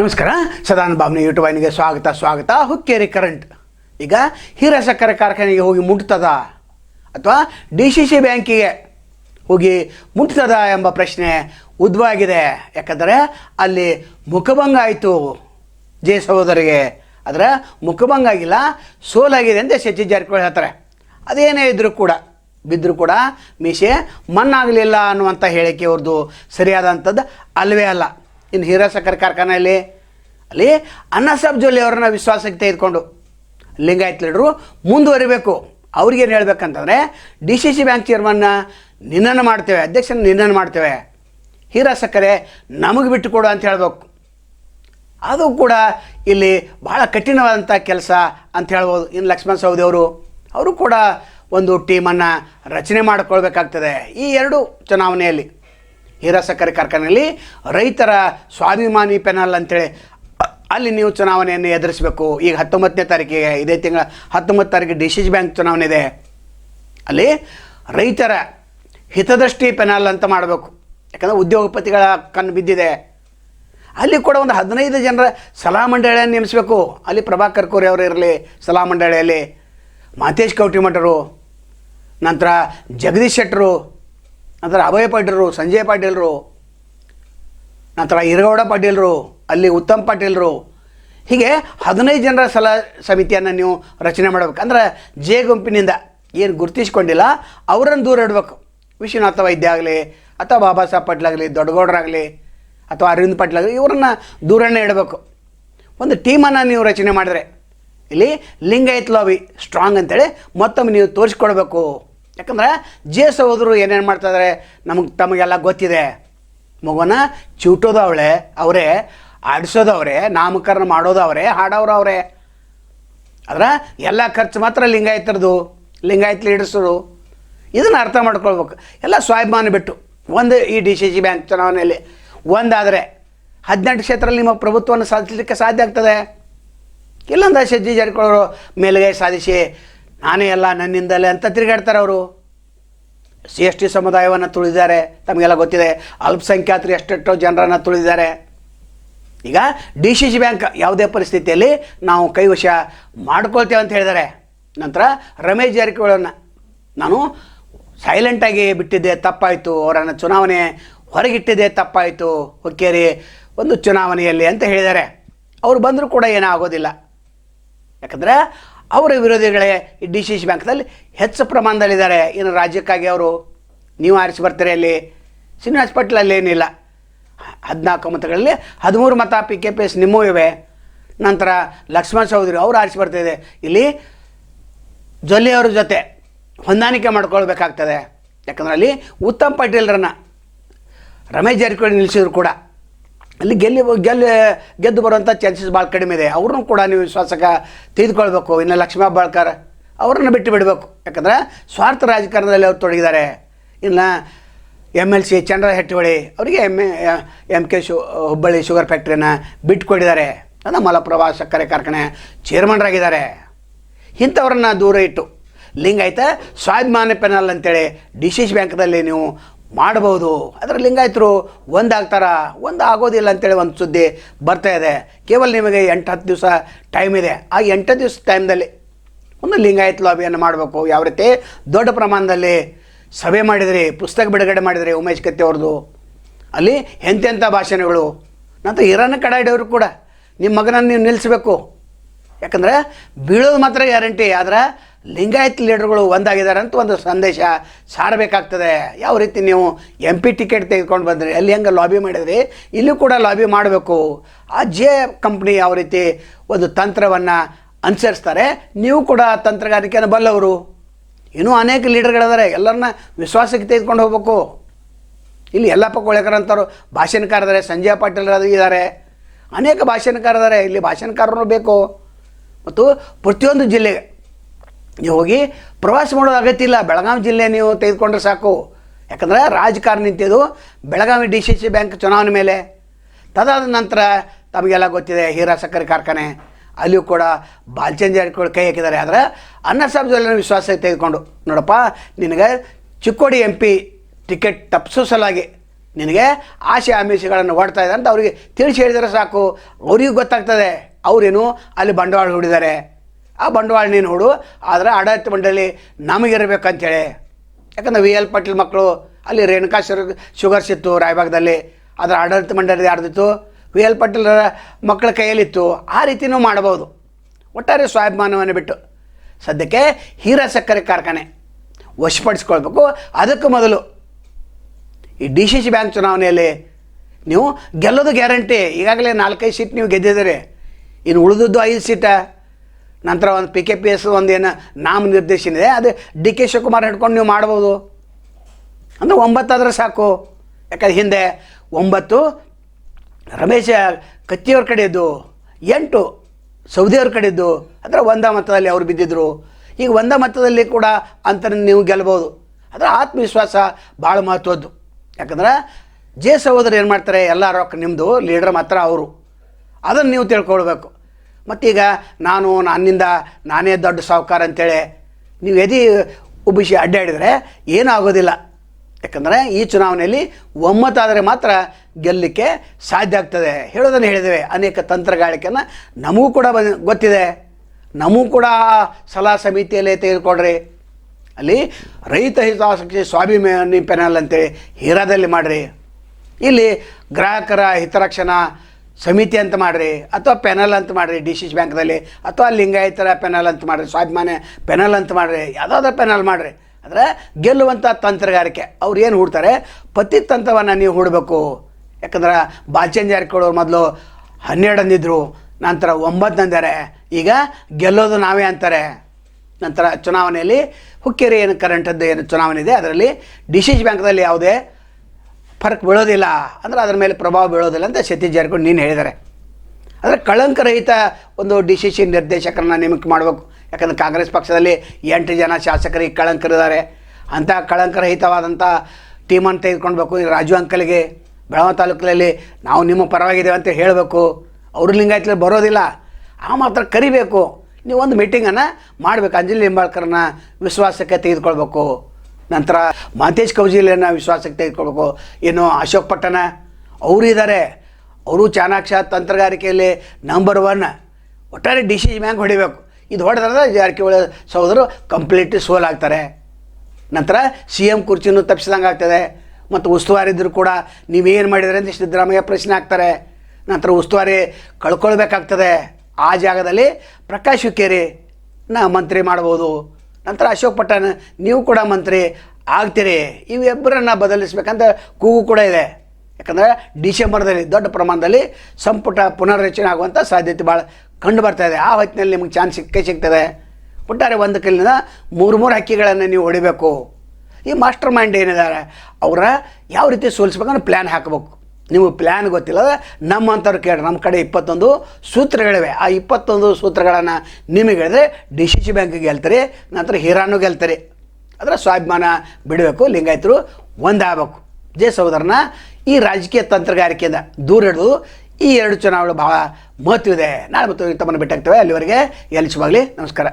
ನಮಸ್ಕಾರ. ಸದಾನ ಬಾಬ್ನ ಯೂಟ್ಯೂಬ್ ವಾಹಿನಿಗೆ ಸ್ವಾಗತ ಸ್ವಾಗತ. ಹುಕ್ಕೇರಿ ಕರೆಂಟ್ ಈಗ ಹೀರ ಸಕ್ಕರೆ ಕಾರ್ಖಾನೆಗೆ ಹೋಗಿ ಮುಟ್ತದ ಅಥವಾ ಡಿ ಸಿ ಸಿ ಬ್ಯಾಂಕಿಗೆ ಹೋಗಿ ಮುಟ್ತದ ಎಂಬ ಪ್ರಶ್ನೆ ಉದ್ವಾಗಿದೆ. ಯಾಕಂದರೆ ಅಲ್ಲಿ ಮುಖಭಂಗ ಆಯಿತು. ಜೆ ಸಹೋದರಿಗೆ ಆದರೆ ಮುಖಭಂಗ ಆಗಿಲ್ಲ. ಸೋಲಾಗಿದೆ ಅಂತ ಸಚಿನ್ ಜಾರಕಿಹೊಳಿ ಹೇಳ್ತಾರೆ. ಅದೇನೇ ಇದ್ದರೂ ಕೂಡ ಬಿದ್ದರೂ ಕೂಡ ಮೀಸೆ ಮಣ್ಣಾಗಲಿಲ್ಲ ಅನ್ನುವಂಥ ಹೇಳಿಕೆ ಅವ್ರದ್ದು ಸರಿಯಾದಂಥದ್ದು ಅಲ್ಲವೇ ಅಲ್ಲ. ಇನ್ನು ಹೀರಾ ಸಕ್ಕರೆ ಕಾರ್ಖಾನೆಯಲ್ಲಿ ಅಲ್ಲಿ ಅನ್ನಸಾಬ್ ಜೊಲ್ಲೆ ಅವ್ರನ್ನ ವಿಶ್ವಾಸಕ್ಕೆ ತೆಗೆದುಕೊಂಡು ಲಿಂಗಾಯತ್ ಲೀಡ್ರು ಮುಂದುವರಿಬೇಕು. ಅವ್ರಿಗೇನು ಹೇಳ್ಬೇಕಂತಂದರೆ ಡಿ ಸಿ ಸಿ ಬ್ಯಾಂಕ್ ಚೇರ್ಮನ್ನ ನಿನ್ನನ್ನು ಮಾಡ್ತೇವೆ, ಅಧ್ಯಕ್ಷನ ನಿನ್ನನ್ನು ಮಾಡ್ತೇವೆ. ಹೀರಾ ಸಕ್ಕರೆ ನಮಗೆ ಬಿಟ್ಟು ಕೊಡು ಅಂತ ಹೇಳ್ಬೇಕು. ಅದು ಕೂಡ ಇಲ್ಲಿ ಭಾಳ ಕಠಿಣವಾದಂಥ ಕೆಲಸ ಅಂತ ಹೇಳ್ಬೋದು. ಇನ್ನು ಲಕ್ಷ್ಮಣ ಸವದಿ ಅವರು ಅವರು ಕೂಡ ಒಂದು ಟೀಮನ್ನು ರಚನೆ ಮಾಡಿಕೊಳ್ಬೇಕಾಗ್ತದೆ. ಈ ಎರಡು ಚುನಾವಣೆಯಲ್ಲಿ, ಹೀರಾ ಸಕ್ಕರೆ ಕಾರ್ಖಾನೆಯಲ್ಲಿ ರೈತರ ಸ್ವಾಭಿಮಾನಿ ಪೆನಲ್ ಅಂತೇಳಿ ಅಲ್ಲಿ ನೀವು ಚುನಾವಣೆಯನ್ನು ಎದುರಿಸಬೇಕು. ಈಗ ಹತ್ತೊಂಬತ್ತನೇ ತಾರೀಕಿಗೆ ಇದೇ ತಿಂಗಳ ಹತ್ತೊಂಬತ್ತು ತಾರೀಕಿಗೆ ಡಿ ಸಿ ಸಿ ಬ್ಯಾಂಕ್ ಚುನಾವಣೆ ಇದೆ. ಅಲ್ಲಿ ರೈತರ ಹಿತದೃಷ್ಟಿ ಪೆನಾಲ್ ಅಂತ ಮಾಡಬೇಕು. ಯಾಕಂದರೆ ಉದ್ಯೋಗಪತಿಗಳ ಕಣ್ಣು ಬಿದ್ದಿದೆ. ಅಲ್ಲಿ ಕೂಡ ಒಂದು ಹದಿನೈದು ಜನರ ಸಲಹಾ ಮಂಡಳಿಯನ್ನು ನೇಮಿಸಬೇಕು. ಅಲ್ಲಿ ಪ್ರಭಾಕರ್ ಕೋರಿ ಅವರು ಇರಲಿ ಸಲಹಾ ಮಂಡಳಿಯಲ್ಲಿ ಮಾತೇಶ್ ಕೌಟಿಮಠರು ನಂತರ ಜಗದೀಶ್ ಶೆಟ್ಟರು, ನಂತರ ಅಭಯ ಪಾಟೀಲರು, ಸಂಜಯ್ ಪಾಟೀಲರು ನಂತರ ಇರಗೌಡ ಪಾಟೀಲರು, ಅಲ್ಲಿ ಉತ್ತಮ್ ಪಾಟೀಲರು. ಹೀಗೆ ಹದಿನೈದು ಜನರ ಸಲಹಾ ಸಮಿತಿಯನ್ನು ನೀವು ರಚನೆ ಮಾಡಬೇಕು. ಅಂದರೆ ಜೆ ಗುಂಪಿನಿಂದ ಏನು ಗುರುತಿಸ್ಕೊಂಡಿಲ್ಲ, ಅವರನ್ನು ದೂರ ಇಡಬೇಕು. ವಿಶ್ವನಾಥ ವೈದ್ಯ ಆಗಲಿ, ಅಥವಾ ಬಾಬಾ ಸಾಹೇಬ್ ಪಾಟೀಲ್ ಆಗಲಿ ದೊಡ್ಡಗೌಡರಾಗಲಿ ಅಥವಾ ಅರವಿಂದ್ ಪಾಟೀಲ್ ಆಗಲಿ, ಇವರನ್ನು ದೂರನೇ ಇಡಬೇಕು. ಒಂದು ಟೀಮನ್ನು ನೀವು ರಚನೆ ಮಾಡಿದ್ರೆ, ಇಲ್ಲಿ ಲಿಂಗಾಯತ್ ಲಾಬಿ ಸ್ಟ್ರಾಂಗ್ ಅಂತೇಳಿ ಮತ್ತೊಮ್ಮೆ ನೀವು ತೋರಿಸ್ಕೊಡ್ಬೇಕು. ಯಾಕಂದ್ರೆ ಜೆ ಸಹೋದರು ಏನೇನು ಮಾಡ್ತಾಯಿದ್ದಾರೆ ನಮಗೆ ತಮಗೆಲ್ಲ ಗೊತ್ತಿದೆ. ಚಿವುಟೋದು ಅವಳೆ ಅವರೇ ಆಡಿಸೋದು ಅವರೇ ನಾಮಕರಣ ಮಾಡೋದು ಅವರೇ ಹಾಡೋರು ಅವರೇ ಅದರ ಎಲ್ಲ ಖರ್ಚು ಮಾತ್ರ ಲಿಂಗಾಯತರದು, ಲಿಂಗಾಯತ್ ಲೀಡರ್ಸರು. ಇದನ್ನು ಅರ್ಥ ಮಾಡ್ಕೊಳ್ಬೇಕು. ಎಲ್ಲ ಸ್ವಾಭಿಮಾನ ಬಿಟ್ಟು, ಒಂದು ಈ ಡಿ ಸಿ ಸಿ ಬ್ಯಾಂಕ್ ಚುನಾವಣೆಯಲ್ಲಿ, ಒಂದಾದರೆ ಹದಿನೆಂಟು ಕ್ಷೇತ್ರದಲ್ಲಿ ನಿಮ್ಮ ಪ್ರಭುತ್ವವನ್ನು ಸಾಧಿಸಲಿಕ್ಕೆ ಸಾಧ್ಯ ಆಗ್ತದೆ? ಇಲ್ಲೊಂದು ಸಜ್ಜಿ ಜಾರಿಕೊಳ್ಳೋರು ಮೇಲುಗೈ ಸಾಧಿಸಿ, ನಾನೇ ಎಲ್ಲ ನನ್ನಿಂದಲೇ ಅಂತ ತಿರುಗಾಡ್ತಾರೆ ಅವರು ಸಿ ಎಸ್ ಟಿ ಸಮುದಾಯವನ್ನು ತುಳಿದಿದ್ದಾರೆ. ತಮಗೆಲ್ಲ ಗೊತ್ತಿದೆ, ಅಲ್ಪಸಂಖ್ಯಾತರು ಎಷ್ಟೆಷ್ಟೋ ಜನರನ್ನು ತುಳಿದಿದ್ದಾರೆ. ಈಗ ಡಿ ಸಿ ಸಿ ಬ್ಯಾಂಕ್ ಯಾವುದೇ ಪರಿಸ್ಥಿತಿಯಲ್ಲಿ ನಾವು ಕೈವಶ ಮಾಡ್ಕೊಳ್ತೇವೆ ಅಂತ ಹೇಳಿದ್ದಾರೆ. ನಂತರ ರಮೇಶ್ ಜಾರಕಿಹೊಳಿಯನ್ನು ನಾನು ಸೈಲೆಂಟಾಗಿ ಬಿಟ್ಟಿದ್ದೆ, ತಪ್ಪಾಯಿತು. ಅವರನ್ನು ಚುನಾವಣೆ ಹೊರಗಿಟ್ಟಿದ್ದೆ, ತಪ್ಪಾಯಿತು. ಹುಕ್ಕೇರಿ ಒಂದು ಚುನಾವಣೆಯಲ್ಲಿ ಅಂತ ಹೇಳಿದ್ದಾರೆ. ಅವರು ಬಂದರೂ ಕೂಡ ಏನೂ ಆಗೋದಿಲ್ಲ ಯಾಕಂದರೆ ಅವರ ವಿರೋಧಿಗಳೇ ಈ ಡಿ ಸಿ ಸಿ ಬ್ಯಾಂಕ್ದಲ್ಲಿ ಹೆಚ್ಚು ಪ್ರಮಾಣದಲ್ಲಿದ್ದಾರೆ. ಇನ್ನು ರಾಜ್ಯಕ್ಕಾಗಿ ಅವರು ನೀವು ಆರಿಸಿ ಬರ್ತಾರೆ ಅಲ್ಲಿ. ಶ್ರೀನಿವಾಸ ಪಾಟೀಲ್ ಅಲ್ಲಿ ಏನಿಲ್ಲ. ಹದಿನಾಲ್ಕು ಮತಗಳಲ್ಲಿ ಹದಿಮೂರು ಮತ ಪಿ ಕೆ ಪಿ ಎಸ್ ನಿಮ್ಮೂ ಇವೆ. ನಂತರ ಲಕ್ಷ್ಮಣ ಚೌಧರಿ ಅವರು ಆರಿಸಿ ಬರ್ತಿದೆ. ಇಲ್ಲಿ ಜೊಲ್ಲೆಯವ್ರ ಜೊತೆ ಹೊಂದಾಣಿಕೆ ಮಾಡ್ಕೊಳ್ಬೇಕಾಗ್ತದೆ. ಯಾಕಂದ್ರೆ ಅಲ್ಲಿ ಉತ್ತಮ್ ಪಾಟೀಲ್ರನ್ನ ರಮೇಶ್ ಜಾರಕಿಹೊಳಿ ನಿಲ್ಲಿಸಿದ್ರು ಕೂಡ. ಅಲ್ಲಿ ಗೆಲ್ಲಿ ಗೆಲ್ಲಿ ಗೆದ್ದು ಬರುವಂಥ ಚಾನ್ಸಸ್ ಭಾಳ ಕಡಿಮೆ ಇದೆ. ಅವ್ರನ್ನೂ ಕೂಡ ನೀವು ವಿಶ್ವಾಸಕ್ಕೆ ತೆಗೆದುಕೊಳ್ಬೇಕು. ಇನ್ನು ಲಕ್ಷ್ಮೀ ಬಾಳ್ಕರ್ ಅವ್ರನ್ನ ಬಿಟ್ಟು ಬಿಡಬೇಕು. ಯಾಕಂದರೆ ಸ್ವಾರ್ಥ ರಾಜಕಾರಣದಲ್ಲಿ ಅವ್ರು ತೊಡಗಿದ್ದಾರೆ. ಇನ್ನು M L C Chandra Hettiholi ಅವರಿಗೆ ಎಂ ಎಂ ಕೆ ಶು ಹುಬ್ಬಳ್ಳಿ ಶುಗರ್ ಫ್ಯಾಕ್ಟ್ರಿನ ಬಿಟ್ಟುಕೊಟ್ಟಿದ್ದಾರೆ ಅಂದರೆ ಮಲಪ್ರಭಾ ಸಕ್ಕರೆ ಕಾರ್ಖಾನೆ ಚೇರ್ಮನ್ರಾಗಿದ್ದಾರೆ ಇಂಥವ್ರನ್ನ ದೂರ ಇಟ್ಟು, ಲಿಂಗಾಯತ ಸ್ವಾಭಿಮಾನ ಪೆನಲ್ ಅಂತೇಳಿ ಡಿ ಸಿ ಸಿ ಬ್ಯಾಂಕ್ದಲ್ಲಿ ನೀವು ಮಾಡ್ಬೋದು ಅದರ ಲಿಂಗಾಯತರು ಒಂದಾಗ್ತಾರ ಒಂದು ಆಗೋದಿಲ್ಲ ಅಂತೇಳಿ ಒಂದು ಸುದ್ದಿ ಬರ್ತಾ ಇದೆ. ಕೇವಲ ನಿಮಗೆ ಎಂಟು ಹತ್ತು ದಿವಸ ಟೈಮ್ ಇದೆ. ಆ ಎಂಟು ದಿವಸ ಟೈಮ್ದಲ್ಲಿ ಒಂದು ಲಿಂಗಾಯತ್ ಲಾಬಿಯನ್ನು ಮಾಡಬೇಕು. ಯಾವ ರೀತಿ? ದೊಡ್ಡ ಪ್ರಮಾಣದಲ್ಲಿ ಸಭೆ ಮಾಡಿದ್ರಿ, ಪುಸ್ತಕ ಬಿಡುಗಡೆ ಮಾಡಿದ್ರಿ ಉಮೇಶ್ ಕತ್ತಿ ಅವ್ರದ್ದು. ಅಲ್ಲಿ ಎಂತೆಂಥ ಭಾಷಣಗಳು. ನಂತರ ಹಿರಣ್ಣ ಕಡಾಯಿಡೋರು ಕೂಡ. ನಿಮ್ಮ ಮಗನನ್ನು ನೀವು ನಿಲ್ಲಿಸಬೇಕು ಯಾಕಂದರೆ ಬೀಳೋದು ಮಾತ್ರ ಗ್ಯಾರಂಟಿ, ಆದ್ರೆ ಲಿಂಗಾಯತ್ ಲೀಡರ್ಗಳು ಒಂದಾಗಿದ್ದಾರೆ ಅಂತ ಒಂದು ಸಂದೇಶ ಸಾರಬೇಕಾಗ್ತದೆ. ಯಾವ ರೀತಿ ನೀವು ಎಂ ಪಿ ಟಿಕೆಟ್ ತೆಗೆದುಕೊಂಡು ಬಂದ್ರಿ? ಅಲ್ಲಿ ಹೆಂಗೆ ಲಾಬಿ ಮಾಡಿದ್ರಿ? ಇಲ್ಲೂ ಕೂಡ ಲಾಬಿ ಮಾಡಬೇಕು. ಆ ಜೆ ಕಂಪ್ನಿ ಯಾವ ರೀತಿ ಒಂದು ತಂತ್ರವನ್ನು ಅನುಸರಿಸ್ತಾರೆ? ನೀವು ಕೂಡ ತಂತ್ರಗಾರಿಕೆಯನ್ನು ಬಲ್ಲವರು. ಇನ್ನೂ ಅನೇಕ ಲೀಡರ್ಗಳಿದ್ದಾರೆ. ಎಲ್ಲರನ್ನ ವಿಶ್ವಾಸಕ್ಕೆ ತೆಗೆದುಕೊಂಡು ಹೋಗ್ಬೇಕು. ಇಲ್ಲಿ ಯಲ್ಲಪ್ಪ ಕೋಳೇಕರ್ ಅಂತವ್ರು ಭಾಷಣಕಾರದ್ದಾರೆ ಸಂಜಯ್ ಪಾಟೀಲ್ ಇದ್ದಾರೆ. ಅನೇಕ ಭಾಷಣಕಾರದ್ದಾರೆ ಇಲ್ಲಿ ಭಾಷಣಕಾರರು ಬೇಕು. ಮತ್ತು ಪ್ರತಿಯೊಂದು ಜಿಲ್ಲೆಗೆ ನೀವು ಹೋಗಿ ಪ್ರವಾಸ ಮಾಡೋದು ಅಗತ್ಯ ಇಲ್ಲ. ಬೆಳಗಾವಿ ಜಿಲ್ಲೆ ನೀವು ತೆಗೆದುಕೊಂಡ್ರೆ ಸಾಕು. ಯಾಕಂದರೆ ರಾಜಕಾರಣ ನಿಂತಿದ್ದು Belagavi D C C bank ಚುನಾವಣೆ ಮೇಲೆ. ತದಾದ ನಂತರ ತಮಗೆಲ್ಲ ಗೊತ್ತಿದೆ, ಹೀರಾ ಸಕ್ಕರೆ ಕಾರ್ಖಾನೆ, ಅಲ್ಲಿಯೂ ಕೂಡ ಬಾಲ್ಚಂದ್ ಜಾರಕಿಹೊಳಿ ಕೈ ಹಾಕಿದ್ದಾರೆ. ಆದರೆ ಅನ್ನ ಸಾಹೇಬ್ ವಿಶ್ವಾಸ ತೆಗೆದುಕೊಂಡು, ನೋಡಪ್ಪ, ನಿನಗೆ ಚಿಕ್ಕೋಡಿ ಎಂ ಪಿ ಟಿಕೆಟ್ ತಪ್ಪಿಸೋ ಸಲುವಾಗಿ ನಿನಗೆ ಆಶೆ ಆಮಿಷಗಳನ್ನು ಓಡ್ತಾ ಇದೆ ಅಂತ ಅವರಿಗೆ ತಿಳಿಸಿ ಹೇಳಿದರೆ ಸಾಕು. ಅವ್ರಿಗೂ ಗೊತ್ತಾಗ್ತದೆ, ಅವರೇನು ಅಲ್ಲಿ ಬಂಡವಾಳ ಹೂಡಿದ್ದಾರೆ. ಆ ಬಂಡವಾಳ ನೀನು ಹೂಡು ಆದರೆ ಆಡಳಿತ ಮಂಡಳಿ ನಮಗಿರಬೇಕಂತೇಳಿ. ಯಾಕಂದ್ರೆ ವಿ ಎಲ್ ಪಾಟೀಲ್ ಮಕ್ಕಳು, ಅಲ್ಲಿ ರೇಣುಕಾ ಶುಗರ್ ಶುಗರ್ಸ್ ಇತ್ತು ರಾಯಭಾಗದಲ್ಲಿ, ಅದರ ಆಡಳಿತ ಮಂಡಳಿ ಯಾರ್ದಿತ್ತು? ವಿ ಎಲ್ ಪಾಟೀಲ್ ಮಕ್ಕಳ ಕೈಯಲ್ಲಿತ್ತು. ಆ ರೀತಿನೂ ಮಾಡ್ಬೋದು ಒಟ್ಟಾರೆ ಸ್ವಾಭಿಮಾನವನ್ನು ಬಿಟ್ಟು. ಸದ್ಯಕ್ಕೆ ಹೀರಾ ಸಕ್ಕರೆ ಕಾರ್ಖಾನೆ. ವಶಪಡಿಸ್ಕೊಳ್ಬೇಕು. ಅದಕ್ಕೆ ಮೊದಲು ಈ ಡಿ ಸಿ ಸಿ ಬ್ಯಾಂಕ್ ಚುನಾವಣೆಯಲ್ಲಿ ನೀವು ಗೆಲ್ಲೋದು ಗ್ಯಾರಂಟಿ. ಈಗಾಗಲೇ ನಾಲ್ಕೈದು ಸೀಟ್ ನೀವು ಗೆದ್ದಿದ್ದೀರಿ. ಇನ್ನು ಉಳಿದದ್ದು ಐದು ಸೀಟ. ನಂತರ ಒಂದು ಪಿ ಕೆ ಪಿ ಎಸ್ ಒಂದು ಏನು ನಾಮ ನಿರ್ದೇಶನ ಇದೆ. ಅದು ಡಿ ಕೆ ಶಿವಕುಮಾರ್ ಹಿಡ್ಕೊಂಡು ನೀವು ಮಾಡ್ಬೋದು. ಅಂದರೆ ಒಂಬತ್ತಾದ್ರೆ ಸಾಕು. ಯಾಕಂದ್ರೆ ಹಿಂದೆ ಒಂಬತ್ತು, ರಮೇಶ ಕತ್ತಿಯವ್ರ ಕಡೆಯದ್ದು ಎಂಟು, ಸೌದಿಯವ್ರ ಕಡೆಯದ್ದು ಅಂದರೆ ಒಂದ ಮತದಲ್ಲಿ ಅವ್ರು ಬಿದ್ದಿದ್ರು. ಈಗ ಒಂದ ಮತದಲ್ಲಿ ಕೂಡ ಅಂತ ನೀವು ಗೆಲ್ಬೋದು. ಅದರ ಆತ್ಮವಿಶ್ವಾಸ ಭಾಳ ಮಹತ್ವದ್ದು. ಯಾಕಂದ್ರೆ ಜೆ ಸಹೋದರ ಏನು ಮಾಡ್ತಾರೆ, ಎಲ್ಲ ರೊಕ್ಕ ನಿಮ್ಮದು ಲೀಡರ್ ಮಾತ್ರ ಅವರು. ಅದನ್ನು ನೀವು ತಿಳ್ಕೊಳ್ಬೇಕು. ಮತ್ತೀಗ ನಾನು ನನ್ನಿಂದ ನಾನೇ ದೊಡ್ಡ ಸಾಹುಕಾರ ಅಂತೇಳಿ ನೀವು ಎದಿ ಉಬ್ಬಿಸಿ ಅಡ್ಡಾಡಿದರೆ ಏನೂ ಆಗೋದಿಲ್ಲ ಯಾಕಂದರೆ ಈ ಚುನಾವಣೆಯಲ್ಲಿ ಒಮ್ಮತಾದರೆ ಮಾತ್ರ ಗೆಲ್ಲಲಿಕ್ಕೆ ಸಾಧ್ಯ ಆಗ್ತದೆ. ಹೇಳೋದನ್ನು ಹೇಳಿದ್ದೇವೆ. ಅನೇಕ ತಂತ್ರಗಾರಿಕೆಯನ್ನು ನಮಗೂ ಕೂಡ ಬಂದ ಗೊತ್ತಿದೆ. ನಮಗೂ ಕೂಡ ಸಲಹಾ ಸಮಿತಿಯಲ್ಲೇ ತೆಗೆದುಕೊಡ್ರಿ ಅಲ್ಲಿ ರೈತ ಹಿತಾಸಕ್ತಿ ಸ್ವಾಭಿಮಾನಿ ಪೆನಲ್ ಅಂತೇಳಿ ಹೀರಾದಲ್ಲಿ ಮಾಡಿರಿ. ಇಲ್ಲಿ ಗ್ರಾಹಕರ ಹಿತರಕ್ಷಣಾ ಸಮಿತಿ ಅಂತ ಮಾಡಿರಿ, ಅಥವಾ ಪೆನಲ್ ಅಂತ ಮಾಡಿರಿ ಡಿ ಸಿ ಸಿ ಬ್ಯಾಂಕ್ದಲ್ಲಿ ಅಥವಾ ಲಿಂಗಾಯತರ ಪೆನಲ್ ಅಂತ ಮಾಡಿರಿ, ಸ್ವಾಭಿಮಾನ ಪೆನಲ್ ಅಂತ ಮಾಡಿರಿ, ಯಾವುದಾದ್ರೂ ಪೆನಲ್ ಮಾಡಿರಿ. ಅಂದರೆ ಗೆಲ್ಲುವಂಥ ತಂತ್ರಗಾರಿಕೆ, ಅವ್ರು ಏನು ಹೂಡ್ತಾರೆ? ಪತಿತಂತ್ರವನ್ನು ನೀವು ಹೂಡಬೇಕು. ಯಾಕಂದ್ರೆ ಬಾಲ್ಚಂದ್ ಜಾರಕಿಹೊಳಿ ಮೊದಲು ಹನ್ನೆರಡು ಅಂದಿದ್ರು ನಂತರ ಒಂಬತ್ತು ಅಂದಾರೆ ಈಗ ಗೆಲ್ಲೋದು ನಾವೇ ಅಂತಾರೆ. ನಂತರ ಚುನಾವಣೆಯಲ್ಲಿ ಹುಕ್ಕೇರಿ ಏನು ಕರೆಂಟದ್ದು ಏನು ಚುನಾವಣೆ ಇದೆ, ಅದರಲ್ಲಿ ಡಿ ಸಿ ಬ್ಯಾಂಕ್ದಲ್ಲಿ ಯಾವುದೇ ಫರ್ಕ್ ಬೀಳೋದಿಲ್ಲ. ಅಂದರೆ ಅದರ ಮೇಲೆ ಪ್ರಭಾವ ಬೀಳೋದಿಲ್ಲ ಅಂತ ಸತೀಶ್ ಜಾರಕಿಹೊಳಿ ನೀನು ಹೇಳಿದ್ದಾರೆ ಆದರೆ ಕಳಂಕರಹಿತ ಒಂದು ಡಿ ಸಿ ಸಿ ನಿರ್ದೇಶಕರನ್ನ ನೇಮಕ ಮಾಡಬೇಕು. ಯಾಕಂದರೆ ಕಾಂಗ್ರೆಸ್ ಪಕ್ಷದಲ್ಲಿ ಎಂಟು ಜನ ಶಾಸಕರಿಗೆ ಕಳಂಕರಿದ್ದಾರೆ. ಅಂಥ ಕಳಂಕರಹಿತವಾದಂಥ ಟೀಮನ್ನು ತೆಗೆದುಕೊಳ್ಬೇಕು. ರಾಜು ಅಂಕಲ್ಗೆ ಬೆಳಗಾವಿ ತಾಲೂಕಿನಲ್ಲಿ ನಾವು ನಿಮ್ಮ ಪರವಾಗಿದ್ದೇವೆ ಅಂತ ಹೇಳಬೇಕು. ಅವರು ಲಿಂಗಾಯತಲ್ಲಿ ಬರೋದಿಲ್ಲ. ಆ ಮಾತ್ರ ಕರಿಬೇಕು. ನೀವು ಒಂದು ಮೀಟಿಂಗನ್ನು ಮಾಡಬೇಕು. ಅಂಜಲಿ ನಿಂಬಾಳ್ಕರನ್ನ ವಿಶ್ವಾಸಕ್ಕೆ ತೆಗೆದುಕೊಳ್ಬೇಕು. ನಂತರ ಮಾತೇಶ್ ಕೌಜಿಲಿಯನ್ನು ವಿಶ್ವಾಸಕ್ಕೆ ತೆಗೆದುಕೊಳ್ಬೇಕು. ಏನು ಅಶೋಕ್ ಪಟ್ಟಣ, ಅವರು ಇದ್ದಾರೆ ಅವರು ಚಾಣಾಕ್ಷ ತಂತ್ರಗಾರಿಕೆಯಲ್ಲಿ ನಂಬರ್ ಒನ್ ಒಟ್ಟಾರೆ ಡಿ ಸಿ ಮ್ಯಾಂಗ್ ಹೊಡಿಬೇಕು. ಇದು ಹೊಡೆದ್ರೆ ಜಾರಕಿಹೊಳಿ ಸಹೋದರು ಕಂಪ್ಲೀಟ್ ಸೋಲ್ ಆಗ್ತಾರೆ. ನಂತರ ಸಿ ಎಂ ಕುರ್ಚಿನೂ ತಪ್ಪಿಸಿದಂಗೆ ಆಗ್ತದೆ. ಮತ್ತು ಉಸ್ತುವಾರಿ ಇದ್ದರೂ ಕೂಡ ನೀವೇನು ಮಾಡಿದರೆ ಅಂತ ಸಿದ್ದರಾಮಯ್ಯ ಪ್ರಶ್ನೆ ಆಗ್ತಾರೆ ನಂತರ ಉಸ್ತುವಾರಿ ಕಳ್ಕೊಳ್ಬೇಕಾಗ್ತದೆ. ಆ ಜಾಗದಲ್ಲಿ ಪ್ರಕಾಶ್ ನಾ ಮಂತ್ರಿ ಮಾಡ್ಬೋದು. ನಂತರ ಅಶೋಕ್ ಪಟ್ಟಣ, ನೀವು ಕೂಡ ಮಂತ್ರಿ ಆಗ್ತೀರಿ. ಇವಿಬ್ಬರನ್ನು ಬದಲಿಸ್ಬೇಕಂತ ಕೂಗು ಕೂಡ ಇದೆ. ಯಾಕಂದರೆ ಡಿಸೆಂಬರ್ದಲ್ಲಿ ದೊಡ್ಡ ಪ್ರಮಾಣದಲ್ಲಿ ಸಂಪುಟ ಪುನರ್ರಚನೆ ಆಗುವಂಥ ಸಾಧ್ಯತೆ ಭಾಳ ಕಂಡು ಬರ್ತಾ ಇದೆ. ಆ ಹೊತ್ತಿನಲ್ಲಿ ನಿಮಗೆ ಚಾನ್ಸ್ ಸಿಕ್ಕೇ ಸಿಗ್ತದೆ. ಒಟ್ಟಾರೆ ಒಂದು ಕಲ್ಲಿನ ಮೂರು ಮೂರು ಹಕ್ಕಿಗಳನ್ನು ನೀವು ಹೊಡಿಬೇಕು. ಈ ಮಾಸ್ಟರ್ ಮೈಂಡ್ ಏನಿದ್ದಾರೆ, ಅವರ ಯಾವ ರೀತಿ ಸೋಲಿಸ್ಬೇಕಂದ್ರೆ ಪ್ಲ್ಯಾನ್ ಹಾಕಬೇಕು. ನೀವು ಪ್ಲ್ಯಾನ್ ಗೊತ್ತಿಲ್ಲ. ನಮ್ಮಂಥವ್ರು ಕೇಳಿ ನಮ್ಮ ಕಡೆ ಇಪ್ಪತ್ತೊಂದು ಸೂತ್ರಗಳಿವೆ. ಆ ಇಪ್ಪತ್ತೊಂದು ಸೂತ್ರಗಳನ್ನು ನಿಮಗೆ ಹೇಳಿದ್ರೆ ಡಿ ಸಿ ಸಿ ಬ್ಯಾಂಕಿಗೆ ಗೆಲ್ತಾರೆ, ನಂತರ ಹೀರಾನು ಗೆಲ್ತಾರೆ. ಅದರ ಸ್ವಾಭಿಮಾನ ಬಿಡಬೇಕು, ಲಿಂಗಾಯತರು ಒಂದಾಗಬೇಕು. ಜೆ ಸಹೋದರನ, ಈ ರಾಜಕೀಯ ತಂತ್ರಗಾರಿಕೆಯಿಂದ ದೂರ ಹಿಡಿದು ಈ ಎರಡು ಚುನಾವಳು ಭಾಳ ಮಹತ್ವ ಇದೆ ನಾಳೆ ಮತ್ತು ತಮ್ಮನ್ನು ಬಿಟ್ಟಾಗ್ತೇವೆ ಅಲ್ಲಿವರೆಗೆ ಎಲ್ಲಿ ಶುಭಾಗಲಿ ನಮಸ್ಕಾರ.